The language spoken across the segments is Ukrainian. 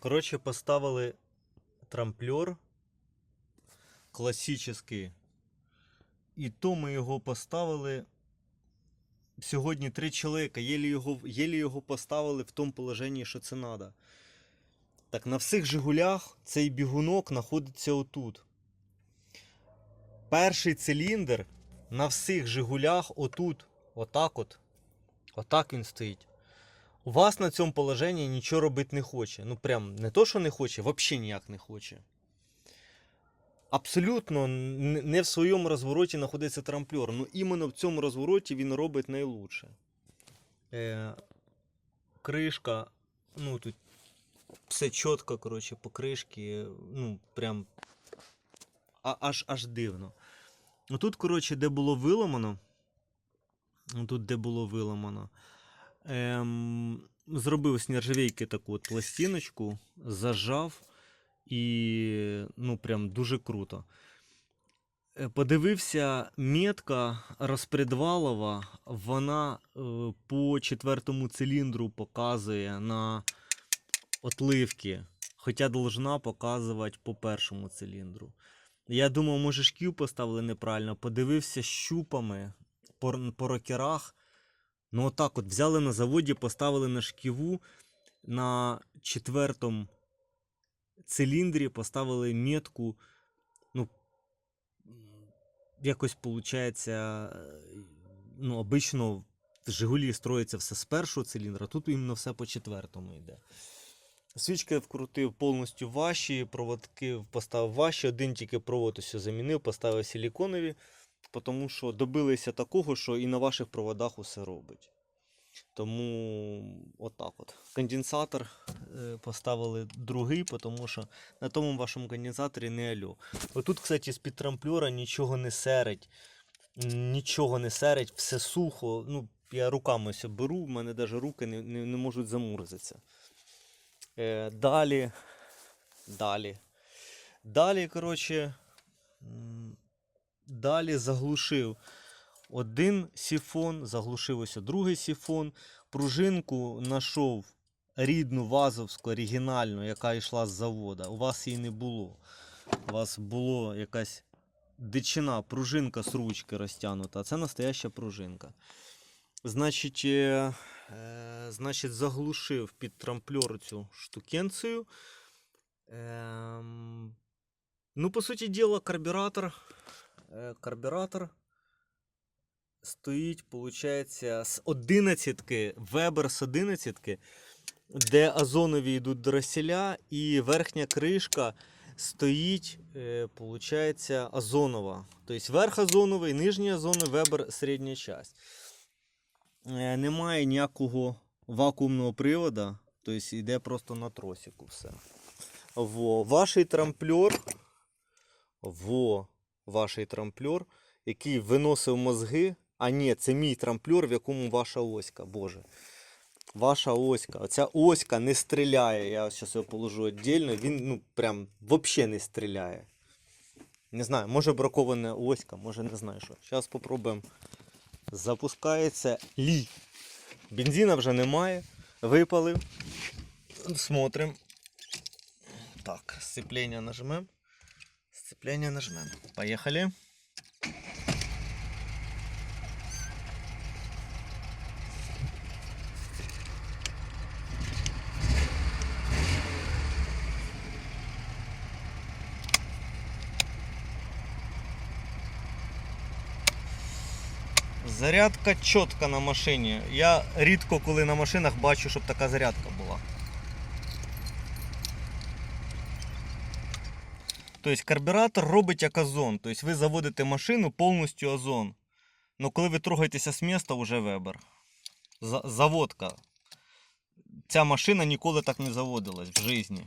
Коротше, поставили трамплер класичний. І то ми його поставили. Сьогодні три чоловіка, єлі його, єлі його поставили в тому положенні, що це треба. Так, на всіх Жигулях цей бігунок знаходиться отут. Перший циліндр на всіх Жигулях отут. Отак от. Отак він стоїть. Вас на цьому положенні нічого робити не хоче. Ну прям не то, що не хоче, взагалі ніяк не хоче. Абсолютно не в своєму розвороті знаходиться трамплер. Ну іменно в цьому розвороті він робить найлучше. Е, кришка, ну тут все чітко, коротше, по кришки, ну прям а, аж, аж дивно. Ну тут, коротше, де було виламано, ну, тут, де було виламано, ем, зробив з нержавійки таку от пластиночку, зажав і ну прям дуже круто. Е, Подивився, метка розпредвалова, вона е, по четвертому циліндру показує на отливки, хоча должна показувати по першому циліндру. Я думав, може шків поставили неправильно. Подивився щупами по, по рокерах. Ну, отак от взяли на заводі, поставили на шківу на четвертому циліндрі, поставили метку. Ну, якось виходить, ну, обично Жигулі строїться все з першого циліндра, тут іменно все по четвертому йде. Свічки вкрутив повністю ваші, проводки поставив ваші, один тільки провод ось замінив, поставив силіконові, тому що добилися такого, що і на ваших проводах усе робить. Тому отак от. Конденсатор е, поставили другий, тому що на тому вашому конденсаторі не альо. Отут, кстати, з-під трамплера нічого не серить. Нічого не серить, все сухо. Ну, я руками ось беру, в мене навіть руки не, не, не можуть замурзатися. Е, далі. Далі. Далі, коротше. Далі заглушив один сіфон, заглушив ось другий сіфон. Пружинку знайшов рідну вазовську, оригінальну, яка йшла з завода. У вас її не було. У вас була якась дичина, пружинка з ручки розтягнута. Це настояща пружинка. Значить, е, е, значить, заглушив під трамплер цю штукенцію. Ем, ну, по суті діла, карбюратор. Е, карбюратор стоїть, виходить, з 11 Weber з 11 де озонові йдуть дроселя, і верхня кришка стоїть, е, виходить, озонова. Тобто верх озоновий, нижній озоновий, Weber середня часть. Е, Немає ніякого вакуумного привода, тобто йде просто на тросику все. Во, ваший трамплер, во, ваший трамплер, який виносив мозги. А ні, це мій трамплер, в якому ваша оська, боже. Ваша оська. Оця оська не стріляє. Я зараз його положу віддільно. Він ну прям взагалі не стріляє. Не знаю, може бракована оська, може не знаю що. Зараз спробуємо. Запускається лі. Бензина вже немає. Випалив. Смотрим. Так, сцепление нажмем. Сцепление нажмем. Поехали. Зарядка чітка на машині. Я рідко коли на машинах бачу, щоб така зарядка була. Тобто карбюратор робить як озон. Тобто ви заводите машину повністю озон. Ну коли ви трогаєтеся з міста, вже вебер. Заводка. Ця машина ніколи так не заводилась в житті.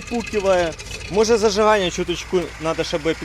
Попукиває. Може зажигання чуточку треба ще буде.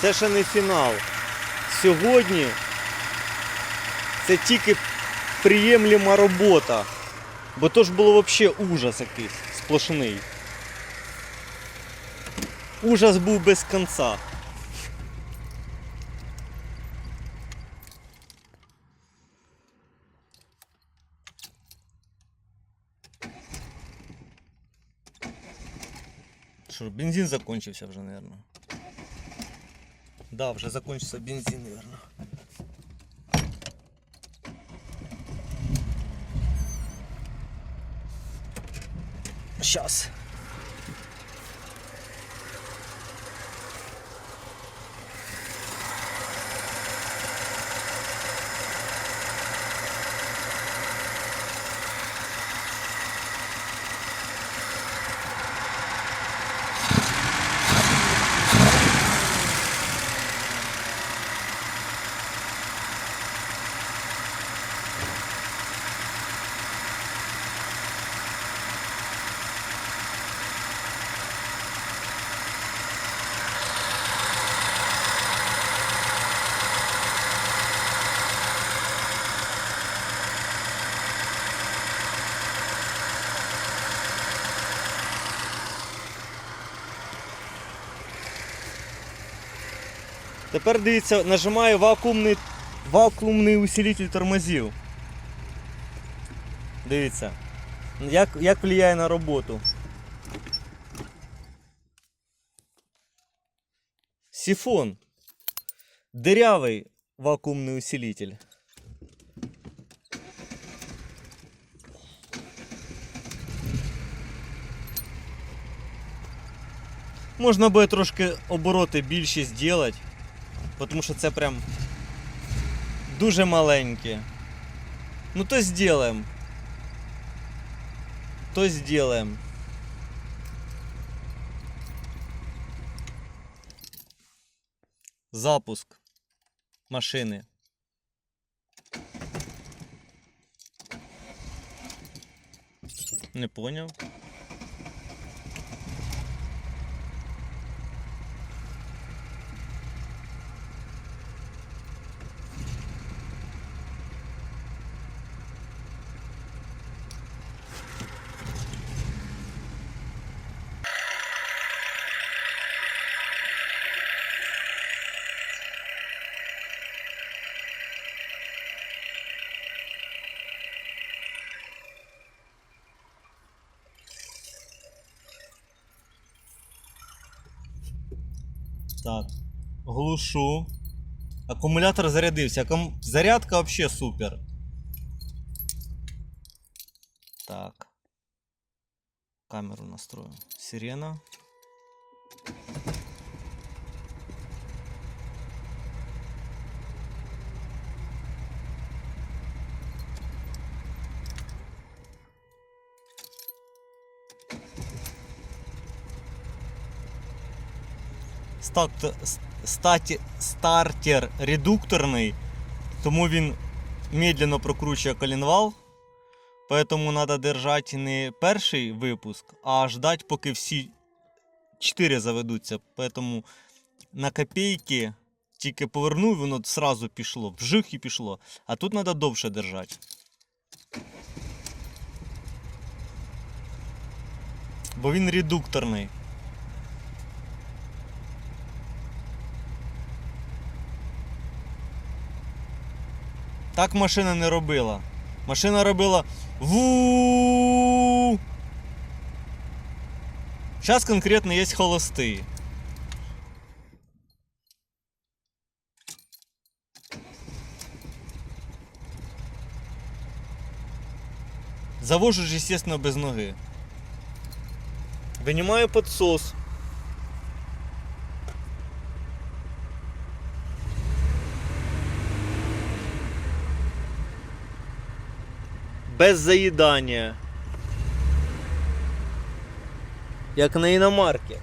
Це ще не фінал. Сьогодні це тільки приємлема робота. Бо то ж було взагалі ужас якийсь сплошний. Ужас був без кінця. Що, бензин закончився вже, наверное. Да, вже закончится бензин, наверное. Сейчас. Тепер дивіться, нажимаю вакуумний, вакуумний усилитель тормозів. Дивіться, як, як впливає на роботу. Сифон. Дырявый вакуумный усилитель. Можна буде трошки обороти більші зробити, тому що це прям дуже маленьке. Ну то зробимо. То зробимо. Запуск машини. Не поняв. Так. Глушу. Акумулятор зарядився. Акум... Зарядка вообще супер. Так. Камеру настрою. Сирена. Стат, статі, стартер редукторний, тому він медленно прокручує коленвал. Поэтому треба держати не перший випуск, а ждати, поки всі 4 заведуться. Поэтому на копійки тільки повернув, воно сразу пішло, вжих і пішло. А тут треба довше держати. Бо він редукторний. Так машина не робила. Машина робила ву. Зараз конкретно є холостий. Завожу ж, естественно, без ноги. Вынимаю подсос. Без заїдання. Як на іномарці.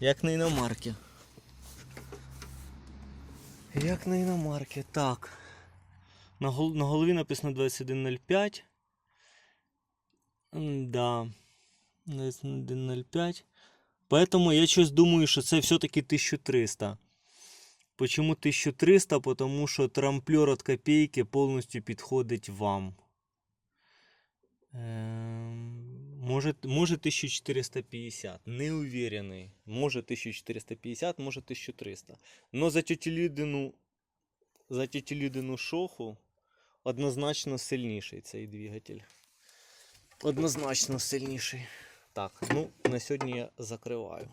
Як на іномарки. Як на іномарки. Так. На, гол- на голові написано 2105. Да. 2105. Поэтому я щось думаю, що це все-таки 1300. Почему 1300? Потому що трамплер от копейки повністю підходить вам. Ем, Може, може 1450. Не уверений. Може 1450, може 1300. Но за тетю Лідину, за тетю Лідину шоху однозначно сильніший цей двигатель. Однозначно сильніший. Так, ну на сьогодні я закриваю.